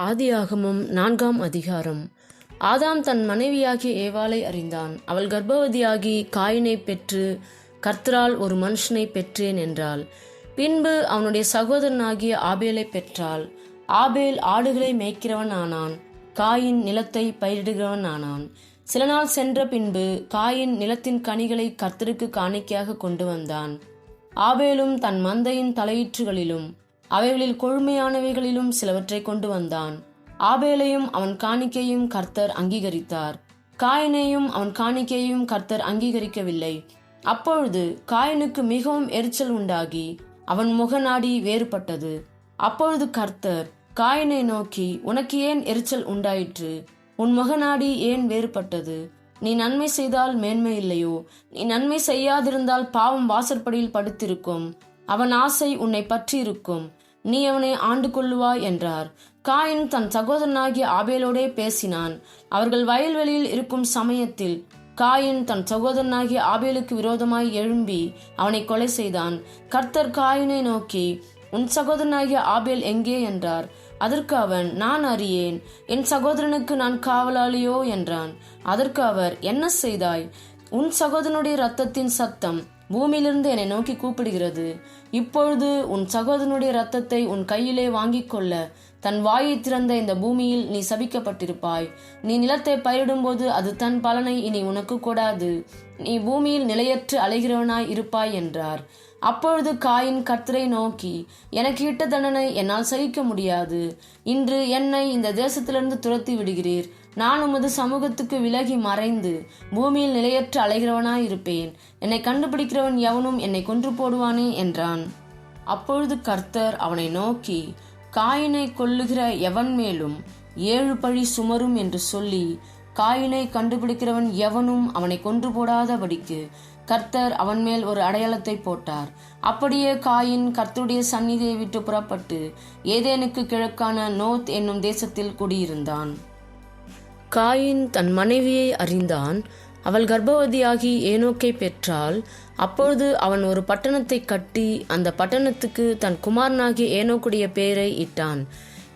ஆதியாகமும் நான்காம் அதிகாரம். ஆதாம் தன் மனைவியாகிய ஏவாளை அறிந்தான். அவள் கர்ப்பவதியாகி காயினை பெற்று கர்த்தரால் ஒரு மனுஷனை பெற்றேன் என்றாள். பின்பு அவனுடைய சகோதரனாகிய ஆபேலை பெற்றாள். ஆபேல் ஆடுகளை மேய்க்கிறவன் ஆனான் காயின் நிலத்தை பயிரிடுகிறவன் ஆனான். சில நாள் சென்ற பின்பு காயின் நிலத்தின் கனிகளை கர்த்தருக்கு காணிக்கையாக கொண்டு வந்தான். ஆபேலும் தன் மந்தையின் தலையீற்றுகளிலும் அவைகளில் கொழுமையானவைகளிலும் சிலவற்றை கொண்டு வந்தான். ஆபேலையும் அவன் காணிக்கையும் கர்த்தர் அங்கீகரித்தார். காயினையும் அவன் காணிக்கையும் கர்த்தர் அங்கீகரிக்கவில்லை. அப்பொழுது காயனுக்கு மிகவும் எரிச்சல் உண்டாகி அவன் முகநாடி வேறுபட்டது. அப்பொழுது கர்த்தர் காயினை நோக்கி உனக்கு ஏன் எரிச்சல் உண்டாயிற்று? உன் முகநாடி ஏன் வேறுபட்டது? நீ நன்மை செய்தால் மேன்மை இல்லையோ? நீ நன்மை செய்யாதிருந்தால் பாவம் வாசற்படியில் படுத்திருக்கும். அவன் ஆசை உன்னை பற்றி இருக்கும் நீ அவனை ஆண்டு கொள்ளுவாய் என்றார். காயின் தன் சகோதரனாகிய ஆபேலோடே பேசினான். அவர்கள் வயல்வெளியில் இருக்கும் சமயத்தில் காயின் தன் சகோதரனாகிய ஆபேலுக்கு விரோதமாய் எழும்பி அவனை கொலை செய்தான். கர்த்தர் காயினை நோக்கி உன் சகோதரனாகிய ஆபேல் எங்கே? என்றார். அதற்கு அவன் நான் அறியேன். என் சகோதரனுக்கு நான் காவலாளியோ? என்றான். அதற்கு அவர் என்ன செய்தாய்? உன் சகோதரனுடைய ரத்தத்தின் சத்தம் பூமியிலிருந்து என்னை நோக்கி கூப்பிடுகிறது. இப்பொழுது உன் சகோதரனுடைய ரத்தத்தை உன் கையிலே வாங்கிக் கொள்ள தன் வாயை திறந்த இந்த பூமியில் நீ சபிக்கப்பட்டிருப்பாய். நீ நிலத்தை பயிரிடும்போது அது தன் பலனை இனி உனக்கு கூடாது. நீ பூமியில் நிலையற்று அலைகிறவனாய் இருப்பாய் என்றார். அப்பொழுது காயின் கர்த்தரை நோக்கி எனக்கு இட்ட தண்டனை என்னால் சகிக்க முடியாது. இன்று என்னை இந்த தேசத்திலிருந்து துரத்தி விடுகிறீர். நான் உமது சமூகத்துக்கு விலகி மறைந்து பூமியில் நிலையற்று அலைகிறவனாய் இருப்பேன் என்னை கண்டுபிடிக்கிறவன் எவனும் என்னை கொன்று போடுவானே என்றான். அப்பொழுது கர்த்தர் அவனை நோக்கி காயினை கொல்லுகிற எவன் மேலும் ஏழு பழி சுமரும் என்று சொல்லி காயினை கண்டுபிடிக்கிறவன் எவனும் அவனை கொன்று போடாதபடிக்கு கர்த்தர் அவன் மேல் ஒரு அடையாளத்தை போட்டார். அப்படியே காயின் கர்த்தருடைய சந்நிதியை விட்டு புறப்பட்டு ஏதேனுக்கு கிழக்கான நோத் என்னும் தேசத்தில் குடியிருந்தான். காயின் தன் மனைவியை அறிந்தான். அவள் கர்ப்பவதியாகி ஏனோக்கை பெற்றால் அப்பொழுது அவன் ஒரு பட்டணத்தை கட்டி அந்த பட்டணத்துக்கு தன் குமாரனாகி ஏனோக்குடைய பெயரை இட்டான்.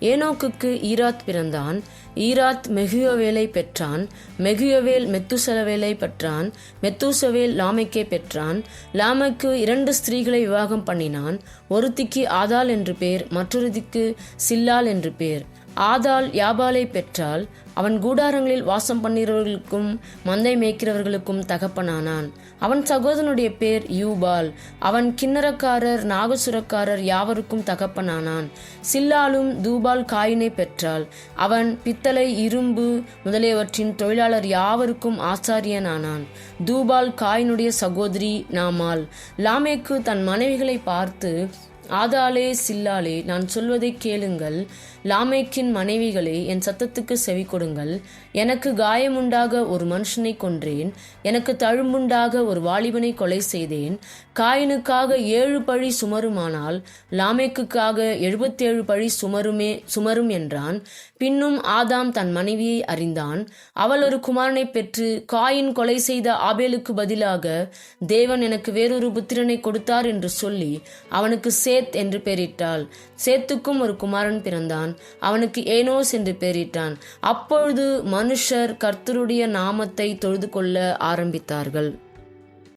ஏனோக்குக்கு ஈராத் பிறந்தான். ஈராத் மெகுயவேலை பெற்றான். மெகுயவேல் மெத்துசலவேலை பெற்றான். மெத்துசவேல் லாமைக்கே பெற்றான். லாமைக்கு இரண்டு ஸ்திரீகளை விவாகம் பண்ணினான். ஒருத்திக்கு ஆதாள் என்று பேர் மற்றொருத்திக்கு சில்லால் என்று பேர். ஆதாள் யாபாலை பெற்றால் அவன் கூடாரங்களில் வாசம் பண்ணுகிறவர்களுக்கும் மந்தை மேய்க்கிறவர்களுக்கும் தகப்பனானான். அவன் சகோதரனுடைய பேர் யூபால். அவன் கிண்ணறக்காரர் நாகசுரக்காரர் யாவருக்கும் தகப்பனானான். சில்லாலும் தூபால் காயினை பெற்றால் அவன் பித்தளை இரும்பு முதலியவற்றின் தொழிலாளர் யாவருக்கும் ஆச்சாரியனானான் தூபால் காயினுடைய சகோதரி நாமால் லாமேக்கு தன் மனைவிகளை பார்த்து ஆதாளே சில்லாலே நான் சொல்வதை கேளுங்கள். லாமேக்கின் மனைவிகளே என் சத்தத்துக்கு செவி கொடுங்கள். எனக்கு காயமுண்டாக ஒரு மனுஷனை கொன்றேன். எனக்கு தழும்புண்டாக ஒரு வாலிபனை கொலை செய்தேன். காயினுக்காக ஏழு பழி சுமருமானால் லாமேக்குக்காக எழுபத்தேழு பழி சுமருமே சுமரும் என்றான். பின்னும் ஆதாம் தன் மனைவியை அறிந்தான். அவள் ஒரு குமாரனை பெற்று காயின் கொலை செய்த ஆபேலுக்கு பதிலாக தேவன் எனக்கு வேறொரு புத்திரனை கொடுத்தார் என்று சொல்லி அவனுக்கு சேத் என்று பெயரிட்டாள். சேத்துக்கும் ஒரு குமாரன் பிறந்தான். அவனுக்கு ஏனோஸ் என்று பெயரிட்டான். அப்பொழுது மனுஷர் கர்த்தருடைய நாமத்தை தொழுது கொள்ள ஆரம்பித்தார்கள்.